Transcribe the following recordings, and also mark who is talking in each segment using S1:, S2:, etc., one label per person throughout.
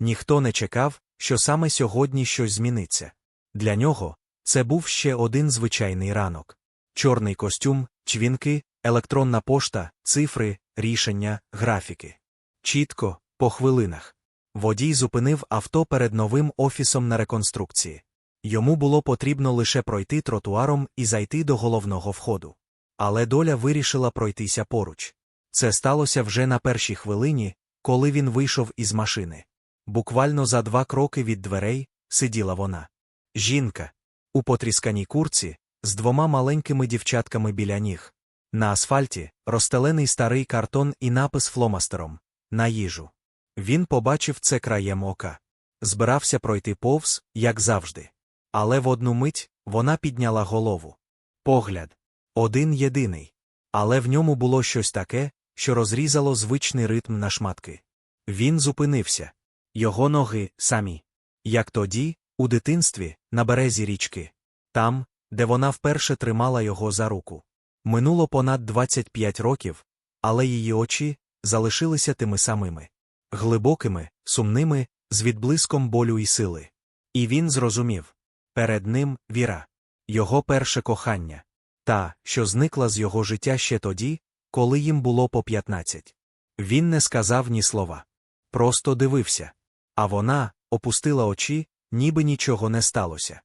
S1: Ніхто не чекав, що саме сьогодні щось зміниться. Для нього це був ще один звичайний ранок. Чорний костюм, чвінки, електронна пошта, цифри, рішення, графіки. Чітко, по хвилинах. Водій зупинив авто перед новим офісом на реконструкції. Йому було потрібно лише пройти тротуаром і зайти до головного входу. Але доля вирішила пройтися поруч. Це сталося вже на першій хвилині, коли він вийшов із машини. Буквально за два кроки від дверей сиділа вона. Жінка. У потрісканій курці, з двома маленькими дівчатками біля ніг. На асфальті розстелений старий картон і напис фломастером на їжу. Він побачив це краєм ока. Збирався пройти повз, як завжди. Але в одну мить вона підняла голову. Погляд. Один єдиний. Але в ньому було щось таке, що розрізало звичний ритм на шматки. Він зупинився. Його ноги самі. Як тоді, у дитинстві, на березі річки. Там, де вона вперше тримала його за руку. Минуло понад 25 років, але її очі залишилися тими самими глибокими, сумними, з відблиском болю і сили. І він зрозумів перед ним віра, його перше кохання, та, що зникла з його життя ще тоді, коли їм було по 15. Він не сказав ні слова. Просто дивився. А вона опустила очі, ніби нічого не сталося.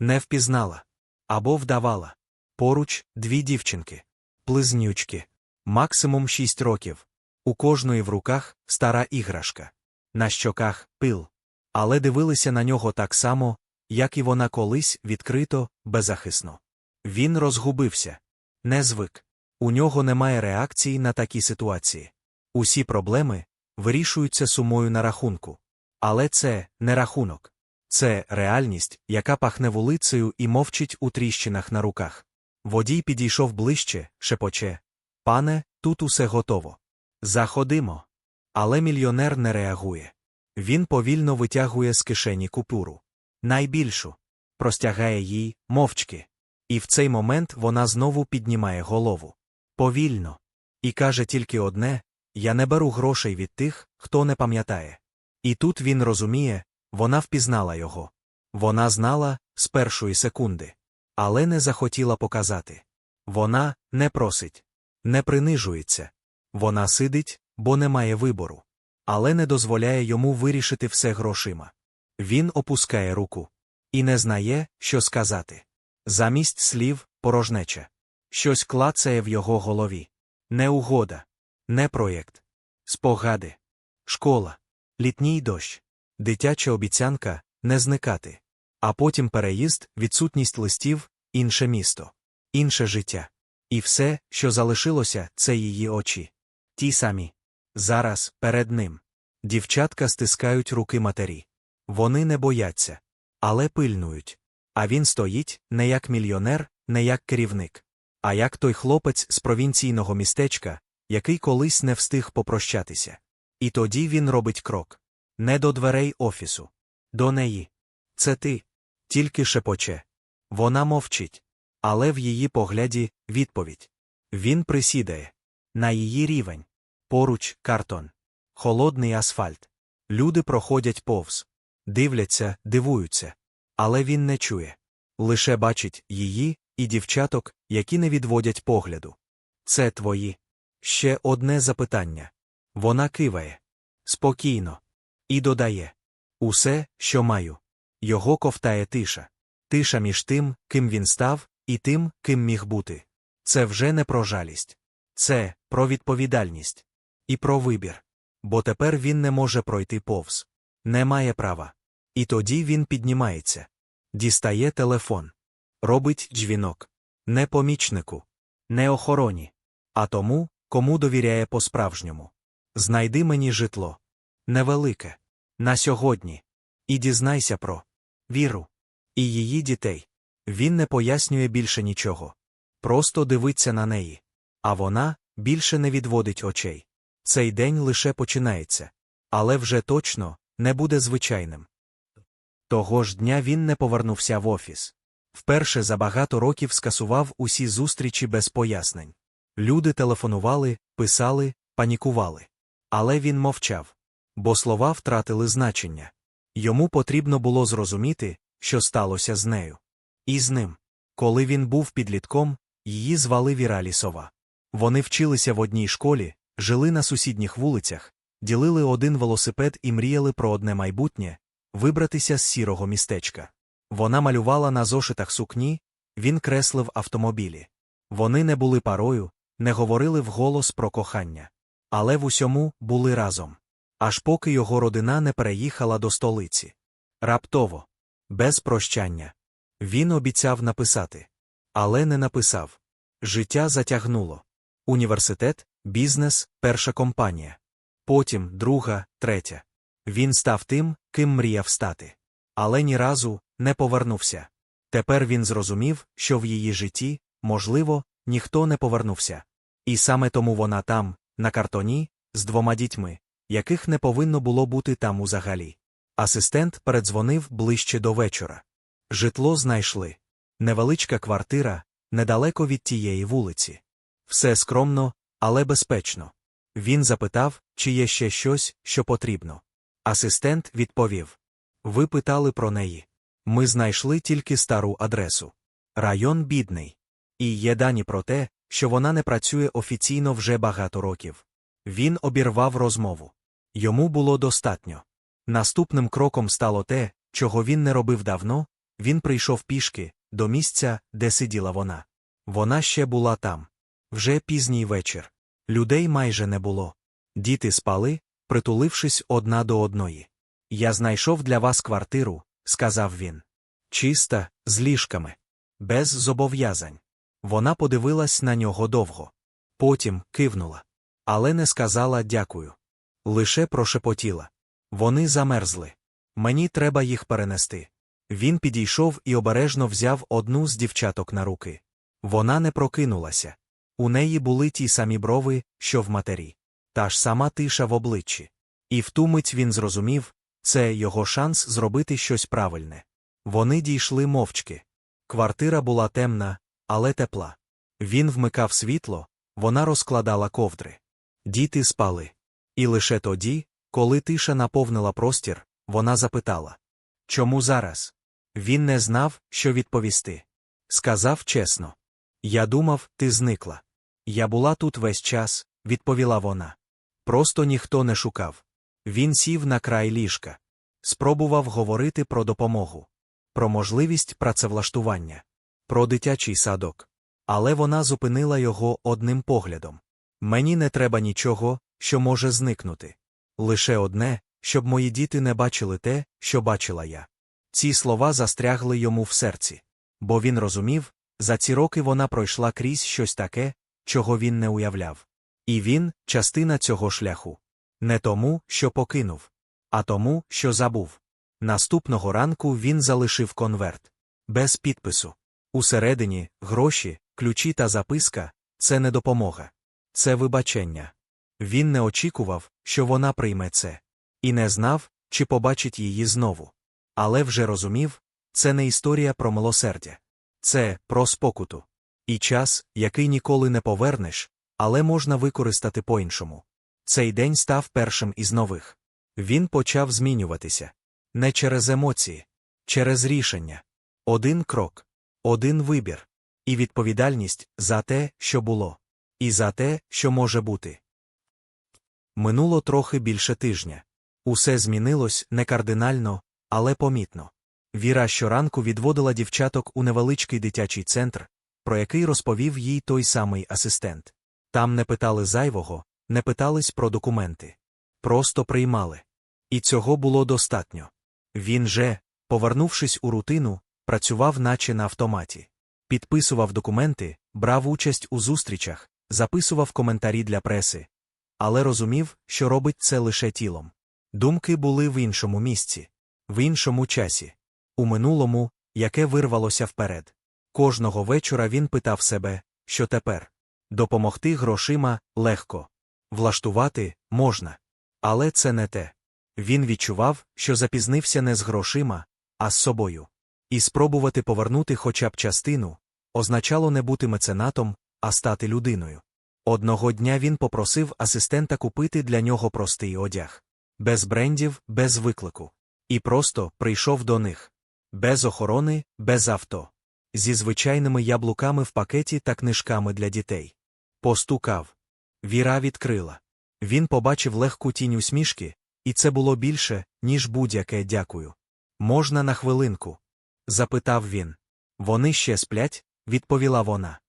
S1: Не впізнала. Або вдавала. Поруч дві дівчинки. Плизнючки. Максимум шість років. У кожної в руках стара іграшка. На щоках пил. Але дивилися на нього так само, як і вона колись відкрито, беззахисно. Він розгубився. Не звик. У нього немає реакції на такі ситуації. Усі проблеми вирішуються сумою на рахунку. Але це не рахунок. Це реальність, яка пахне вулицею і мовчить у тріщинах на руках. Водій підійшов ближче, шепоче. Пане, тут усе готово. Заходимо. Але мільйонер не реагує. Він повільно витягує з кишені купюру. Найбільшу. Простягає їй мовчки. І в цей момент вона знову піднімає голову. Повільно. І каже тільки одне я не беру грошей від тих, хто не пам'ятає. І тут він розуміє, вона впізнала його. Вона знала з першої секунди, але не захотіла показати. Вона не просить, не принижується. Вона сидить, бо не має вибору, але не дозволяє йому вирішити все грошима. Він опускає руку і не знає, що сказати. Замість слів порожнеча. Щось клацає в його голові. Не угода, не проєкт. Спогади. Школа. Літній дощ. Дитяча обіцянка не зникати. А потім переїзд, відсутність листів, інше місто, інше життя. І все, що залишилося, це її очі. Ті самі. Зараз перед ним. Дівчатка стискають руки матері. Вони не бояться, але пильнують. А він стоїть не як мільйонер, не як керівник, а як той хлопець з провінційного містечка, який колись не встиг попрощатися. І тоді він робить крок не до дверей офісу, до неї. Це ти. Тільки шепоче. Вона мовчить. Але в її погляді відповідь. Він присідає. На її рівень. Поруч картон. Холодний асфальт. Люди проходять повз. Дивляться, дивуються. Але він не чує. Лише бачить її і дівчаток, які не відводять погляду. Це твої. Ще одне запитання. Вона киває. Спокійно. І додає Усе, що маю. Його ковтає тиша. Тиша між тим, ким він став, і тим, ким міг бути. Це вже не про жалість. Це про відповідальність. І про вибір. Бо тепер він не може пройти повз. Не має права. І тоді він піднімається. Дістає телефон. Робить дзвінок. Не помічнику. Не охороні. А тому, кому довіряє по-справжньому. Знайди мені житло. Невелике. На сьогодні. І дізнайся про віру. І її дітей. Він не пояснює більше нічого. Просто дивиться на неї. А вона більше не відводить очей. Цей день лише починається. Але вже точно не буде звичайним. Того ж дня він не повернувся в офіс. Вперше за багато років скасував усі зустрічі без пояснень. Люди телефонували, писали, панікували. Але він мовчав. бо слова втратили значення. Йому потрібно було зрозуміти, що сталося з нею. І з ним. Коли він був підлітком, її звали Віра Лісова. Вони вчилися в одній школі, жили на сусідніх вулицях, ділили один велосипед і мріяли про одне майбутнє вибратися з сірого містечка. Вона малювала на зошитах сукні, він креслив автомобілі. Вони не були парою, не говорили вголос про кохання. Але в усьому були разом. Аж поки його родина не переїхала до столиці. Раптово, без прощання. Він обіцяв написати. Але не написав. Життя затягнуло. Університет, бізнес, перша компанія. Потім друга, третя. Він став тим, ким мріяв стати. Але ні разу не повернувся. Тепер він зрозумів, що в її житті, можливо, ніхто не повернувся. І саме тому вона там, на картоні, з двома дітьми, яких не повинно було бути там узагалі. Асистент передзвонив ближче до вечора. Житло знайшли. Невеличка квартира, недалеко від тієї вулиці. Все скромно, але безпечно. Він запитав, чи є ще щось, що потрібно. Асистент відповів: Ви питали про неї. Ми знайшли тільки стару адресу. Район бідний. І є дані про те, що вона не працює офіційно вже багато років. Він обірвав розмову. Йому було достатньо. Наступним кроком стало те, чого він не робив давно, він прийшов пішки, до місця, де сиділа вона. Вона ще була там. Вже пізній вечір. Людей майже не було. Діти спали, притулившись одна до одної. Я знайшов для вас квартиру, сказав він. Чиста, з ліжками, без зобов'язань. Вона подивилась на нього довго. Потім кивнула. Але не сказала дякую. Лише прошепотіла. Вони замерзли. Мені треба їх перенести. Він підійшов і обережно взяв одну з дівчаток на руки. Вона не прокинулася. У неї були ті самі брови, що в матері, та ж сама тиша в обличчі. І в ту мить він зрозумів це його шанс зробити щось правильне. Вони дійшли мовчки. Квартира була темна, але тепла. Він вмикав світло, вона розкладала ковдри. Діти спали. І лише тоді, коли тиша наповнила простір, вона запитала Чому зараз? Він не знав, що відповісти. Сказав чесно. Я думав, ти зникла. Я була тут весь час, відповіла вона. Просто ніхто не шукав. Він сів на край ліжка. Спробував говорити про допомогу, про можливість працевлаштування, про дитячий садок. Але вона зупинила його одним поглядом. Мені не треба нічого, що може зникнути. Лише одне, щоб мої діти не бачили те, що бачила я. Ці слова застрягли йому в серці, бо він розумів, за ці роки вона пройшла крізь щось таке, чого він не уявляв. І він частина цього шляху. Не тому, що покинув, а тому, що забув. Наступного ранку він залишив конверт. Без підпису. Усередині гроші, ключі та записка це не допомога. Це вибачення. Він не очікував, що вона прийме це. І не знав, чи побачить її знову. Але вже розумів це не історія про милосердя. Це про спокуту. І час, який ніколи не повернеш, але можна використати по-іншому. Цей день став першим із нових. Він почав змінюватися не через емоції, через рішення. Один крок, один вибір, і відповідальність за те, що було, і за те, що може бути. Минуло трохи більше тижня. Усе змінилось не кардинально, але помітно. Віра щоранку відводила дівчаток у невеличкий дитячий центр, про який розповів їй той самий асистент. Там не питали зайвого, не питались про документи. Просто приймали. І цього було достатньо. Він же, повернувшись у рутину, працював наче на автоматі. Підписував документи, брав участь у зустрічах, записував коментарі для преси. Але розумів, що робить це лише тілом. Думки були в іншому місці, в іншому часі, у минулому, яке вирвалося вперед. Кожного вечора він питав себе, що тепер. Допомогти грошима легко. Влаштувати можна. Але це не те. Він відчував, що запізнився не з грошима, а з собою. І спробувати повернути хоча б частину означало не бути меценатом, а стати людиною. Одного дня він попросив асистента купити для нього простий одяг. без брендів, без виклику. І просто прийшов до них. Без охорони, без авто. Зі звичайними яблуками в пакеті та книжками для дітей. Постукав. Віра відкрила. Він побачив легку тінь усмішки, і це було більше, ніж будь-яке дякую. Можна на хвилинку? Запитав він. Вони ще сплять, відповіла вона.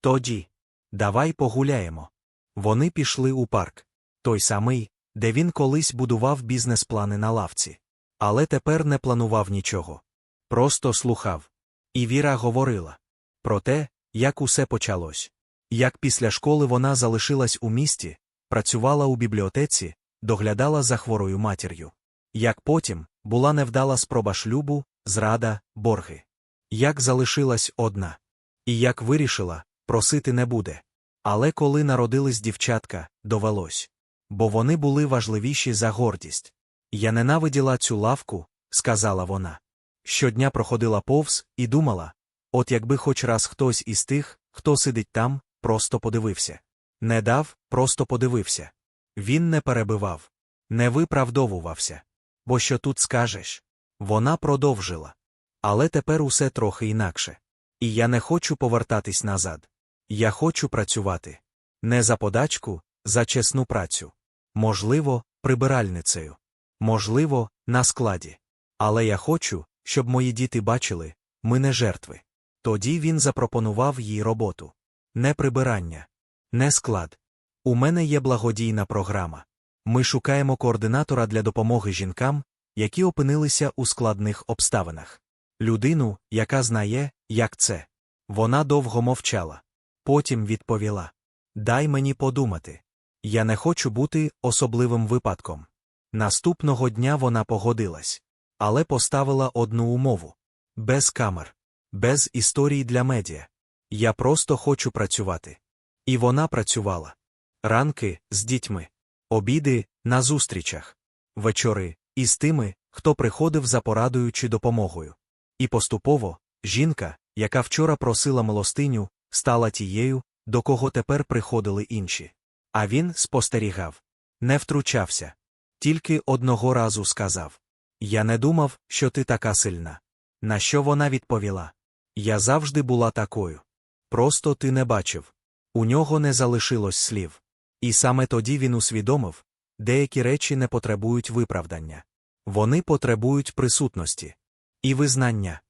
S1: Тоді. Давай погуляємо. Вони пішли у парк. Той самий, де він колись будував бізнес-плани на лавці. Але тепер не планував нічого. Просто слухав. І Віра говорила про те, як усе почалось. Як після школи вона залишилась у місті, працювала у бібліотеці, доглядала за хворою матір'ю. Як потім була невдала спроба шлюбу, зрада, борги. Як залишилась одна. І як вирішила, просити не буде. Але коли народились дівчатка, довелось. Бо вони були важливіші за гордість. Я ненавиділа цю лавку, сказала вона. Щодня проходила повз і думала от якби хоч раз хтось із тих, хто сидить там, просто подивився. Не дав, просто подивився. Він не перебивав, не виправдовувався. Бо що тут скажеш? Вона продовжила. Але тепер усе трохи інакше. І я не хочу повертатись назад. Я хочу працювати. Не за подачку, за чесну працю. Можливо, прибиральницею. Можливо, на складі. Але я хочу, щоб мої діти бачили, ми не жертви. Тоді він запропонував їй роботу. Не прибирання, не склад. У мене є благодійна програма. Ми шукаємо координатора для допомоги жінкам, які опинилися у складних обставинах. Людину, яка знає, як це. Вона довго мовчала. Потім відповіла: Дай мені подумати. Я не хочу бути особливим випадком. Наступного дня вона погодилась, але поставила одну умову без камер, без історій для медіа. Я просто хочу працювати. І вона працювала. Ранки з дітьми, обіди на зустрічах, вечори із тими, хто приходив за порадою чи допомогою. І поступово жінка, яка вчора просила милостиню, стала тією, до кого тепер приходили інші. А він спостерігав, не втручався. Тільки одного разу сказав Я не думав, що ти така сильна. На що вона відповіла? Я завжди була такою. Просто ти не бачив. У нього не залишилось слів. І саме тоді він усвідомив деякі речі не потребують виправдання. Вони потребують присутності і визнання.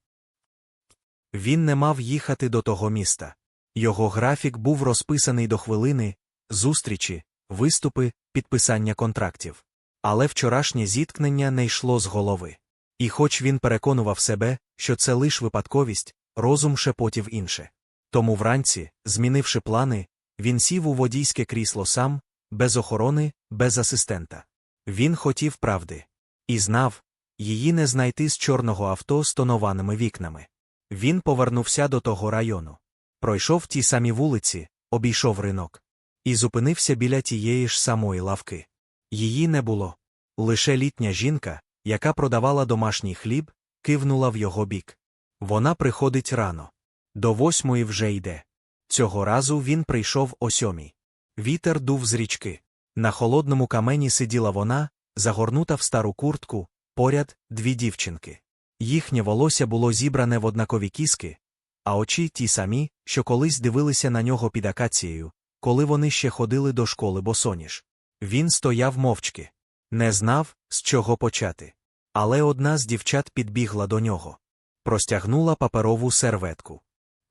S1: Він не мав їхати до того міста. Його графік був розписаний до хвилини, зустрічі, виступи, підписання контрактів. Але вчорашнє зіткнення не йшло з голови. І хоч він переконував себе, що це лиш випадковість, розум шепотів інше. Тому вранці, змінивши плани, він сів у водійське крісло сам, без охорони, без асистента. Він хотів правди. І знав її не знайти з чорного авто з тонованими вікнами. Він повернувся до того району. Пройшов ті самі вулиці, обійшов ринок. І зупинився біля тієї ж самої лавки. Її не було. Лише літня жінка, яка продавала домашній хліб, кивнула в його бік. Вона приходить рано. До восьмої вже йде. Цього разу він прийшов о сьомій. Вітер дув з річки. На холодному камені сиділа вона, загорнута в стару куртку, поряд дві дівчинки. Їхнє волосся було зібране в однакові кіски, а очі ті самі, що колись дивилися на нього під акацією, коли вони ще ходили до школи босоніж. Він стояв мовчки, не знав, з чого почати. Але одна з дівчат підбігла до нього. Простягнула паперову серветку.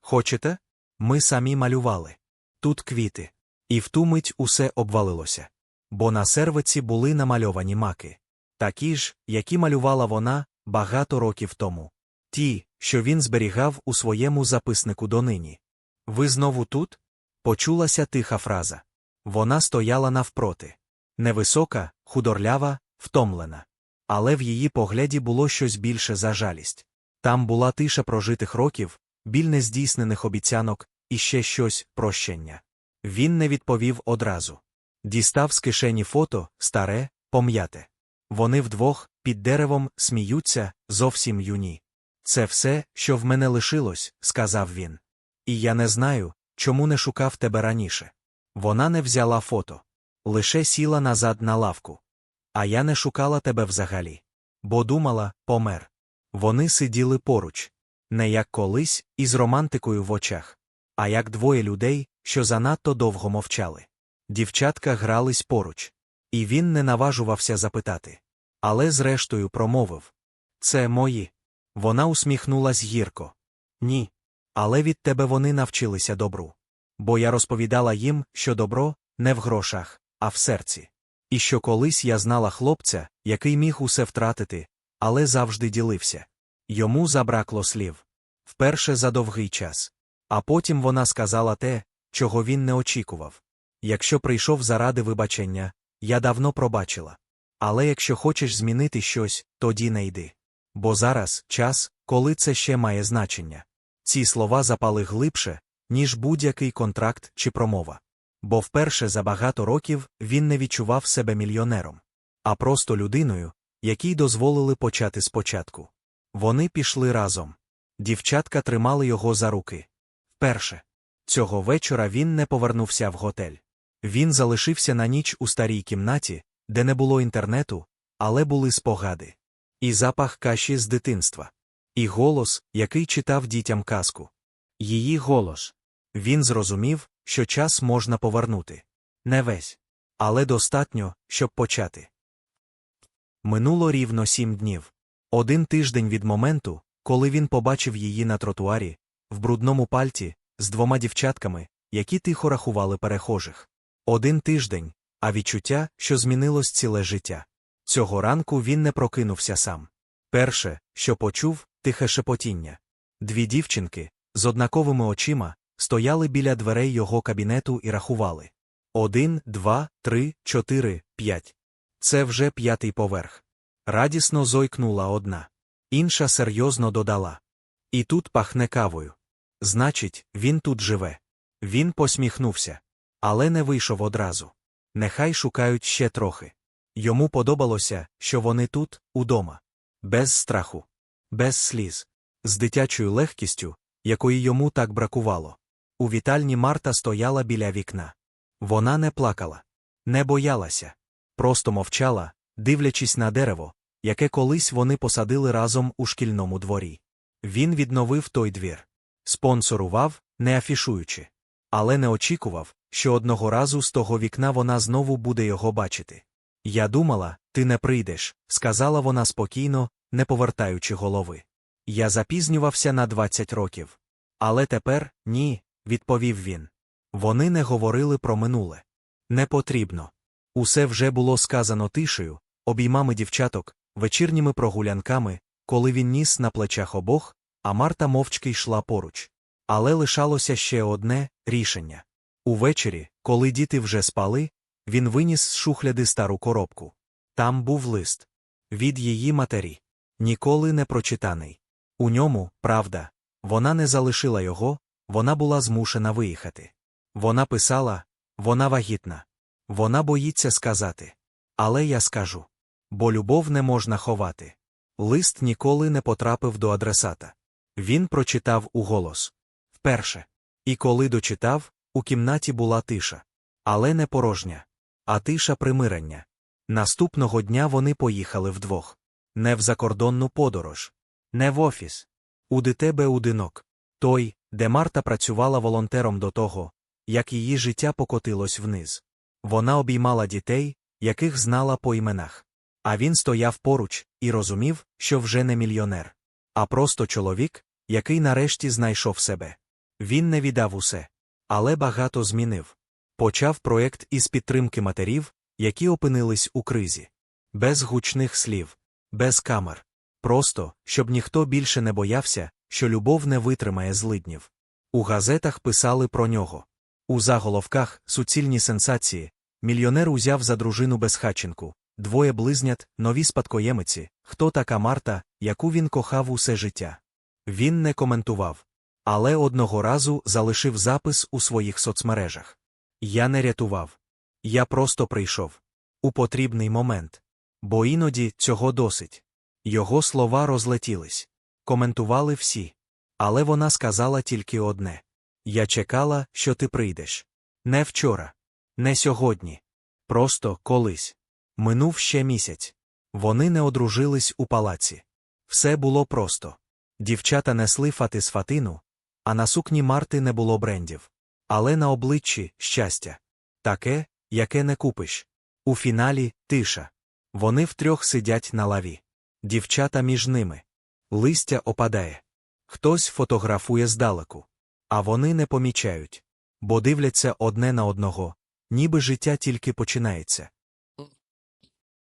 S1: Хочете? Ми самі малювали. Тут квіти. І в ту мить усе обвалилося. Бо на сервиці були намальовані маки. Такі ж, які малювала вона багато років тому. Ті, що він зберігав у своєму записнику донині. Ви знову тут? Почулася тиха фраза. Вона стояла навпроти. Невисока, худорлява, втомлена. Але в її погляді було щось більше за жалість. Там була тиша прожитих років, біль нездійснених обіцянок і ще щось прощення. Він не відповів одразу. Дістав з кишені фото, старе, пом'яте. Вони вдвох, під деревом, сміються, зовсім юні. Це все, що в мене лишилось, сказав він. І я не знаю, чому не шукав тебе раніше. Вона не взяла фото. Лише сіла назад на лавку. А я не шукала тебе взагалі. Бо думала, помер. Вони сиділи поруч. Не як колись, із романтикою в очах, а як двоє людей, що занадто довго мовчали. Дівчатка грались поруч. І він не наважувався запитати. Але зрештою промовив Це мої. Вона усміхнулась гірко. Ні. Але від тебе вони навчилися добру. Бо я розповідала їм, що добро не в грошах, а в серці. І що колись я знала хлопця, який міг усе втратити, але завжди ділився. Йому забракло слів. Вперше за довгий час. А потім вона сказала те, чого він не очікував. Якщо прийшов заради вибачення, я давно пробачила. Але якщо хочеш змінити щось, тоді не йди. Бо зараз час, коли це ще має значення. Ці слова запали глибше, ніж будь-який контракт чи промова. Бо вперше за багато років він не відчував себе мільйонером, а просто людиною, якій дозволили почати спочатку. Вони пішли разом. Дівчатка тримали його за руки. Вперше. Цього вечора він не повернувся в готель. Він залишився на ніч у старій кімнаті, де не було інтернету, але були спогади. І запах каші з дитинства. І голос, який читав дітям казку. Її голос. Він зрозумів, що час можна повернути. Не весь. Але достатньо, щоб почати. Минуло рівно сім днів. Один тиждень від моменту, коли він побачив її на тротуарі, в брудному пальті, з двома дівчатками, які тихо рахували перехожих. Один тиждень, а відчуття, що змінилось ціле життя. Цього ранку він не прокинувся сам. Перше, що почув, тихе шепотіння. Дві дівчинки, з однаковими очима, стояли біля дверей його кабінету і рахували. Один, два, три, чотири, п'ять. Це вже п'ятий поверх. Радісно зойкнула одна. Інша серйозно додала. І тут пахне кавою. Значить, він тут живе. Він посміхнувся. Але не вийшов одразу. Нехай шукають ще трохи. Йому подобалося, що вони тут, удома. Без страху, без сліз, з дитячою легкістю, якої йому так бракувало. У вітальні Марта стояла біля вікна. Вона не плакала, не боялася, просто мовчала, дивлячись на дерево, яке колись вони посадили разом у шкільному дворі. Він відновив той двір. Спонсорував, не афішуючи. Але не очікував, що одного разу з того вікна вона знову буде його бачити. Я думала, ти не прийдеш, сказала вона спокійно, не повертаючи голови. Я запізнювався на 20 років. Але тепер ні, відповів він. Вони не говорили про минуле. Не потрібно. Усе вже було сказано тишею, обіймами дівчаток, вечірніми прогулянками, коли він ніс на плечах обох, а Марта мовчки йшла поруч. Але лишалося ще одне рішення. Увечері, коли діти вже спали, він виніс з шухляди стару коробку. Там був лист. Від її матері. Ніколи не прочитаний. У ньому, правда, вона не залишила його, вона була змушена виїхати. Вона писала вона вагітна. Вона боїться сказати. Але я скажу. Бо любов не можна ховати. Лист ніколи не потрапив до адресата. Він прочитав уголос. Вперше. І коли дочитав, у кімнаті була тиша. Але не порожня. А тиша примирення. Наступного дня вони поїхали вдвох. Не в закордонну подорож, не в офіс. У дитебе удинок. Той, де Марта працювала волонтером до того, як її життя покотилось вниз. Вона обіймала дітей, яких знала по іменах. А він стояв поруч і розумів, що вже не мільйонер, а просто чоловік, який нарешті знайшов себе. Він не віддав усе, але багато змінив. Почав проєкт із підтримки матерів, які опинились у кризі. Без гучних слів, без камер. Просто, щоб ніхто більше не боявся, що любов не витримає злиднів. У газетах писали про нього. У заголовках суцільні сенсації. Мільйонер узяв за дружину безхатченку, двоє близнят, нові спадкоємиці, хто така Марта, яку він кохав усе життя. Він не коментував. Але одного разу залишив запис у своїх соцмережах. Я не рятував. Я просто прийшов. У потрібний момент. Бо іноді цього досить. Його слова розлетілись. Коментували всі. Але вона сказала тільки одне Я чекала, що ти прийдеш. Не вчора, не сьогодні. Просто колись. Минув ще місяць. Вони не одружились у палаці. Все було просто. Дівчата несли фати з фатину, а на сукні Марти не було брендів. Але на обличчі щастя. Таке, яке не купиш. У фіналі тиша. Вони втрьох сидять на лаві. Дівчата між ними. Листя опадає. Хтось фотографує здалеку. А вони не помічають. Бо дивляться одне на одного, ніби життя тільки починається.